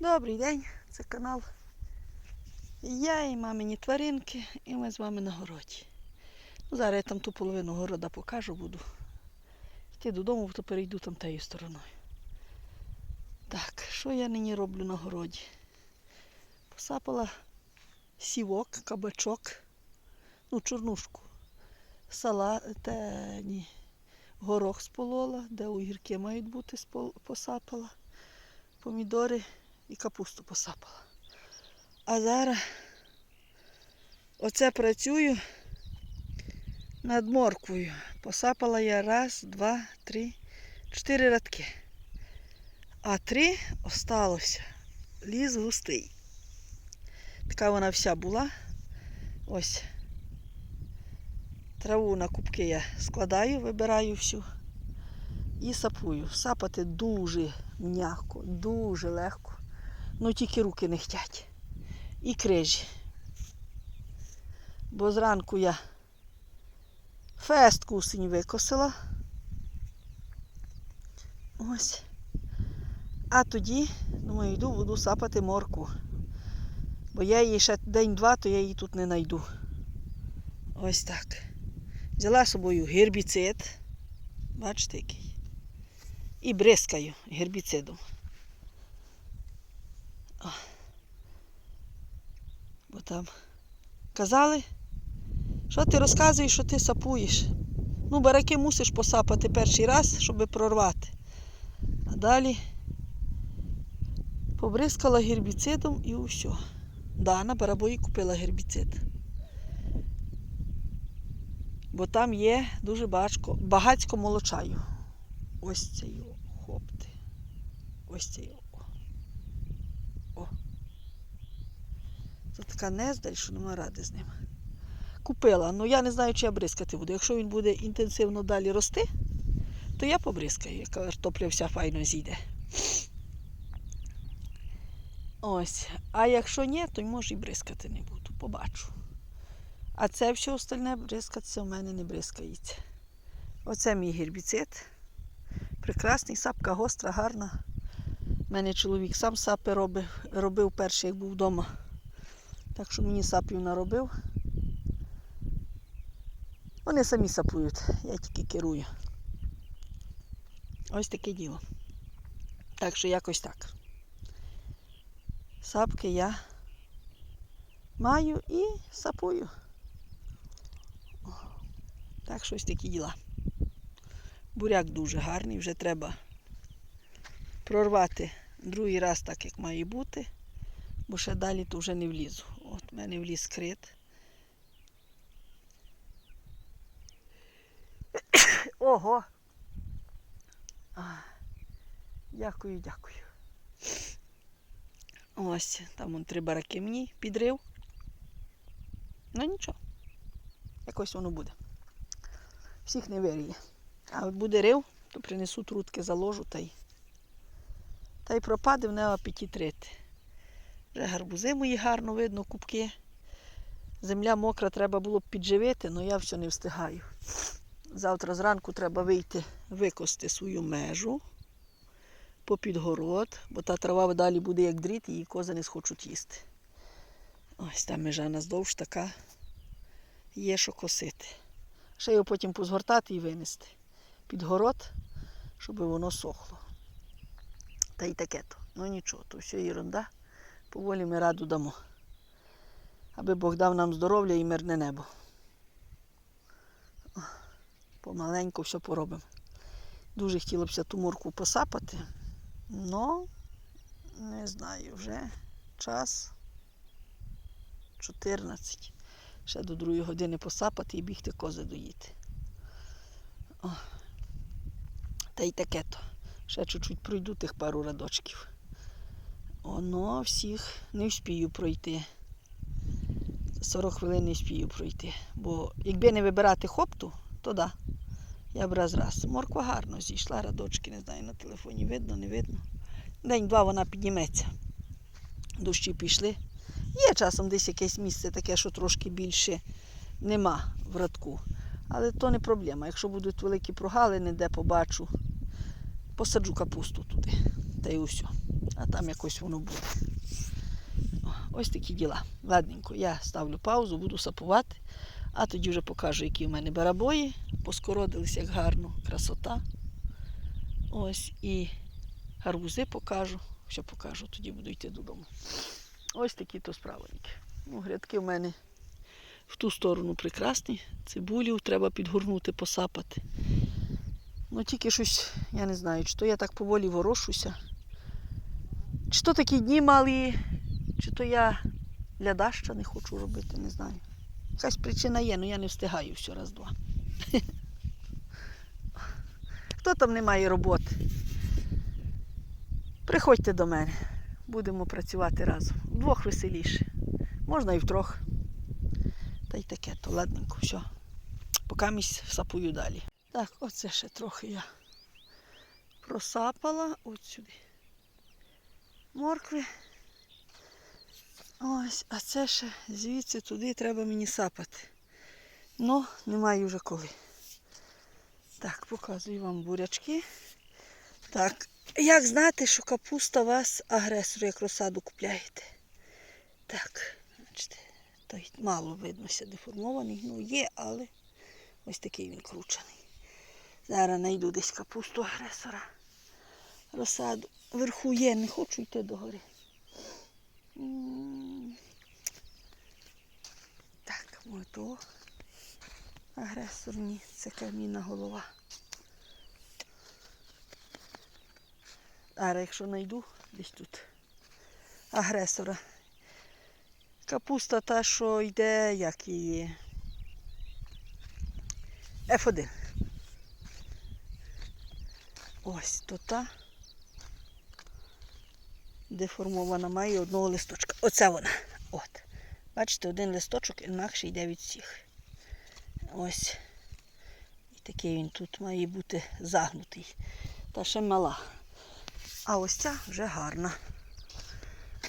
Добрий день, це канал. Я і мамині тваринки, і ми з вами на городі. Ну, зараз я там ту половину города покажу, буду йти додому, то перейду там тією стороною. Так, що я нині роблю на городі? Посапала сівок, кабачок, ну, чорнушку, сала, те, ні, горох сполола, де огірки мають бути, посапала, помідори і капусту посапала. А зараз оце працюю над морквою. Посапала я раз, два, три, чотири радки. А три осталося. Ліс густий. Така вона вся була. Ось. Траву на кубки я складаю, вибираю всю і сапую. Сапати дуже м'яко, дуже легко. Ну тільки руки не хтять. І крижі. Бо зранку я фест кусень викосила. Ось. А тоді, думаю, йду, буду сапати морку. Бо я її ще день-два, то я її тут не знайду. Ось так. Взяла з собою гербіцид. Бачите який. І бризкаю гербіцидом. О. Бо там казали, що ти розказуєш, що ти сапуєш. Ну, бараки мусиш посапати перший раз, щоб прорвати. А далі побризкала гербіцидом і усе. Да, на барабої купила гербіцид. Бо там є дуже багатько молочаю. Ось це його хопти. Ось це його. О. Це така нездаль, що нема ради з ним. Купила, ну я не знаю, чи я бризкати буду. Якщо він буде інтенсивно далі рости, то я побризкаю, яка картопля вся файно зійде. Ось. А якщо ні, то може і бризкати не буду. Побачу. А це все остальне бризкатися в мене не бризкається. Оце мій гербіцид. Прекрасний, сапка гостра, гарна. У мене чоловік сам сапи робив, робив перший, як був вдома. Так що мені сапів наробив. Вони самі сапують, я тільки керую. Ось таке діло. Так що якось так. Сапки я маю і сапую. Так що ось такі діла. Буряк дуже гарний, вже треба прорвати другий раз так, як має бути, бо ще далі то вже не влізу. От в мене вліз крит. Ого! А, Дякую, дякую. Ось, там вон три бараки мені підрив. Ну нічого. Якось воно буде. Всіх не виріє. А от буде рив, то принесу трутки, заложу та й. Та й пропаде в нього рити. Вже гарбузи мої гарно видно, кубки. Земля мокра, треба було б підживити, але я все не встигаю. Завтра зранку треба вийти, викости свою межу попід город, бо та трава далі буде як дріт, її кози не схочуть їсти. Ось та межа наздовж така є, що косити. Ще його потім позгортати і винести під город, щоб воно сохло. Та й таке то. Ну нічого, то все ерунда. Поволі ми раду дамо. Аби Бог дав нам здоров'я і мирне небо. Помаленьку все поробимо. Дуже хотілося ту морку посапати, але не знаю, вже час 14. Ще до другої години посапати і бігти кози доїти. О. Та й таке то. Ще чуть-чуть пройду тих пару радочків. Оно всіх не вспію пройти. 40 хвилин не вспію пройти. Бо якби не вибирати хопту, то да. Я б раз раз. Морква гарно зійшла, радочки, не знаю, на телефоні видно, не видно. День-два вона підніметься. Дощі пішли. Є часом десь якесь місце таке, що трошки більше нема в радку. Але то не проблема. Якщо будуть великі прогалини, де побачу, посаджу капусту туди. Та й усе. А там якось воно буде. Ось такі діла. Ладненько, я ставлю паузу, буду сапувати, а тоді вже покажу, які в мене барабої. Поскородились як гарно, красота. Ось і гарбузи покажу. Що покажу, тоді буду йти додому. Ось такі то справоньки. Ну, грядки в мене в ту сторону прекрасні. Цибулю треба підгорнути, посапати. Ну тільки щось, я не знаю, чи то я так поволі ворошуся. Чи то такі дні малі, чи то я для даща не хочу робити, не знаю. Якась причина є, але я не встигаю все раз-два. Хто там не має роботи? Приходьте до мене, будемо працювати разом. Вдвох веселіше. Можна і втрьох. Та й таке, то ладненько, все. Поки місць сапую далі. Так, оце ще трохи я просапала от сюди. Моркви. Ось, а це ще звідси туди треба мені сапати. Ну, немає вже коли. Так, показую вам бурячки. Так, як знати, що капуста вас агресор, як розсаду купляєте? Так, бачите, той мало виднося деформований. Ну, є, але ось такий він кручений. Зараз знайду десь капусту агресора. Розсаду. Вверху є, не хочу йти догори. Так, ото. Агресор ні, це камінна голова. Зараз, якщо знайду, десь тут агресора. Капуста та, що йде, як її. F1. Ось то та. Деформована має одного листочка. Оце вона. От. Бачите, один листочок інакше йде від всіх. Ось. І такий він тут має бути загнутий. Та ще мала. А ось ця вже гарна.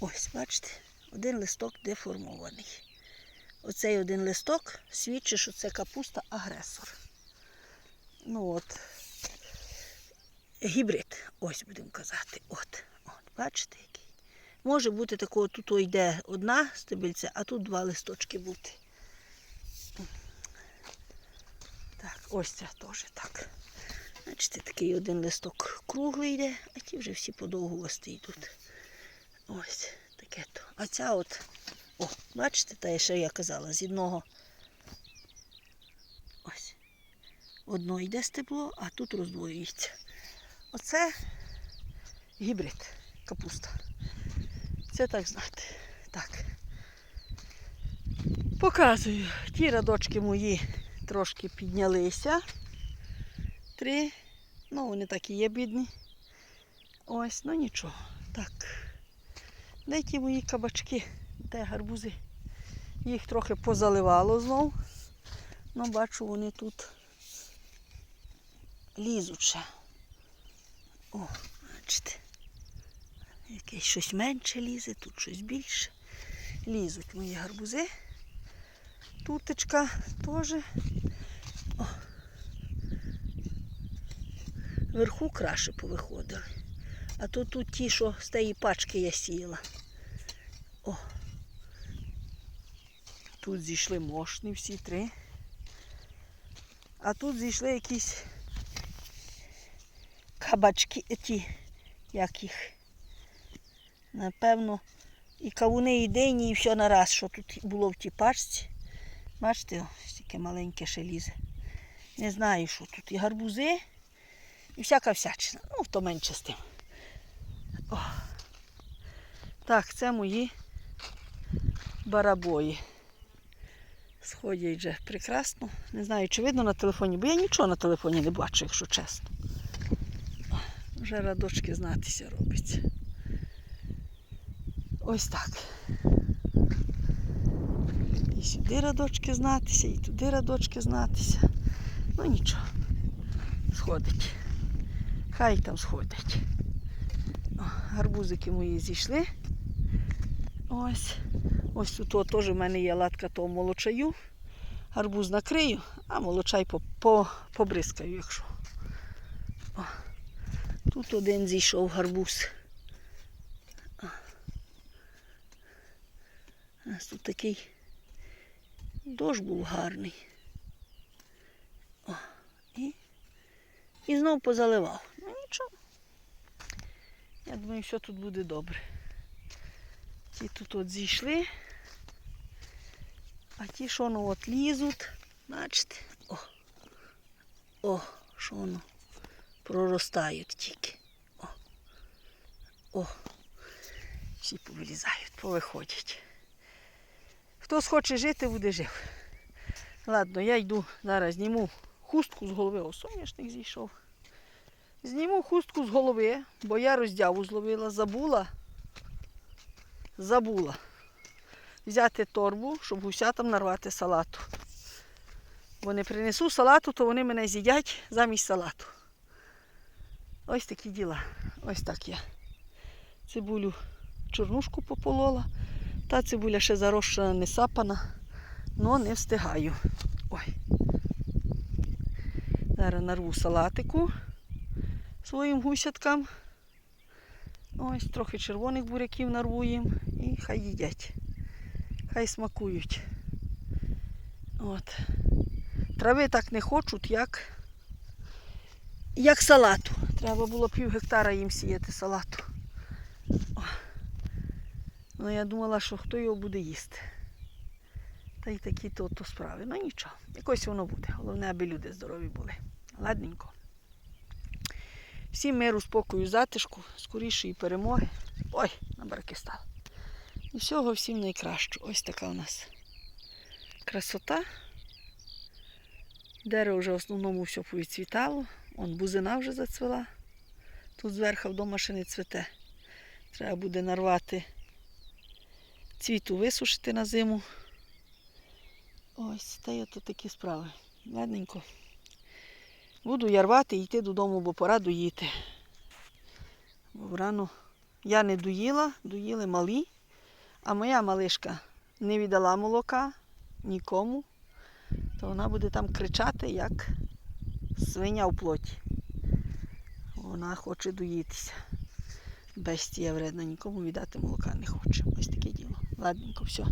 Ось, бачите, один листок деформований. Оцей один листок свідчить, що це капуста агресор. Ну от, гібрид, ось будемо казати. От, бачите, який. Може бути такого, тут йде одна стебельця, а тут два листочки бути. Так, ось це теж так. Бачите, такий один листок круглий йде, а ті вже всі подовгості йдуть. Ось таке то. А ця от, о, бачите, та що я казала, з одного. Ось. Одно йде стебло, а тут роздвоюється. Оце гібрид капуста. Це так знати. Так. Показую. Ті радочки мої трошки піднялися. Три. Ну, вони так і є бідні. Ось, ну нічого. Так. Де ті мої кабачки, де гарбузи. Їх трохи позаливало знов. Ну, бачу, вони тут лізуть ще. О, бачите. Якесь щось менше лізе, тут щось більше. Лізуть мої гарбузи. Тутечка теж. О. Вверху краще повиходили. А то тут ті, що з тієї пачки я сіяла. О. Тут зійшли мошні всі три. А тут зійшли якісь кабачки, ті, як їх. Напевно, і кавуни, і дині, і все нараз, що тут було в тій пачці. Бачите, ось таке маленьке ще. Не знаю, що тут. І гарбузи, і всяка всячина. Ну, то менше з тим. О. Так, це мої барабої. Сходять вже прекрасно. Не знаю, чи видно на телефоні, бо я нічого на телефоні не бачу, якщо чесно. Вже радочки знатися робиться. Ось так. І сюди радочки знатися, і туди радочки знатися. Ну нічого. Сходить. Хай там сходить. О, гарбузики мої зійшли. Ось. Ось тут теж в мене є латка того молочаю. Гарбуз накрию, а молочай по, по, побризкаю, якщо. О. Тут один зійшов гарбуз. Нас тут такий дощ був гарний. О, і, і знов позаливав. Ну нічого. Я думаю, що тут буде добре. Ті тут от зійшли, а ті, що ну от лізуть, бачите, о, о, що воно проростають тільки. О, о, всі повилізають, повиходять. Хто схоче жити, буде жив. Ладно, я йду зараз зніму хустку з голови. О, соняшник зійшов. Зніму хустку з голови, бо я роздяву зловила, забула. Забула. Взяти торбу, щоб гусятам нарвати салату. Бо не принесу салату, то вони мене з'їдять замість салату. Ось такі діла. Ось так я. Цибулю чорнушку пополола. Та цибуля ще зарощена, не сапана, але не встигаю. Ой. Зараз нарву салатику своїм гусяткам. Ось трохи червоних буряків нарву і хай їдять. Хай смакують. От. Трави так не хочуть, як, як салату. Треба було пів гектара їм сіяти салату. Ну, я думала, що хто його буде їсти. Та й такі то, то справи. Ну нічого, якось воно буде. Головне, аби люди здорові були. Ладненько. Всім миру, спокою, затишку, скорішої перемоги. Ой, на барки став. І всього всім найкращого. Ось така у нас красота. Дерево вже в основному все повідцвітало. Он бузина вже зацвела. Тут зверху вдома ще не цвете. Треба буде нарвати цвіту висушити на зиму. Ось, та й ото такі справи. Ладненько. Буду я рвати і йти додому, бо пора доїти. Бо рано я не доїла, доїли малі, а моя малишка не віддала молока нікому, то вона буде там кричати, як свиня в плоті. Вона хоче доїтися. Бестія вредна, нікому віддати молока не хоче. Ось таке діло. Ладненько, все.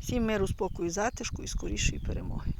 Всім миру, спокою, затишку і скорішої перемоги.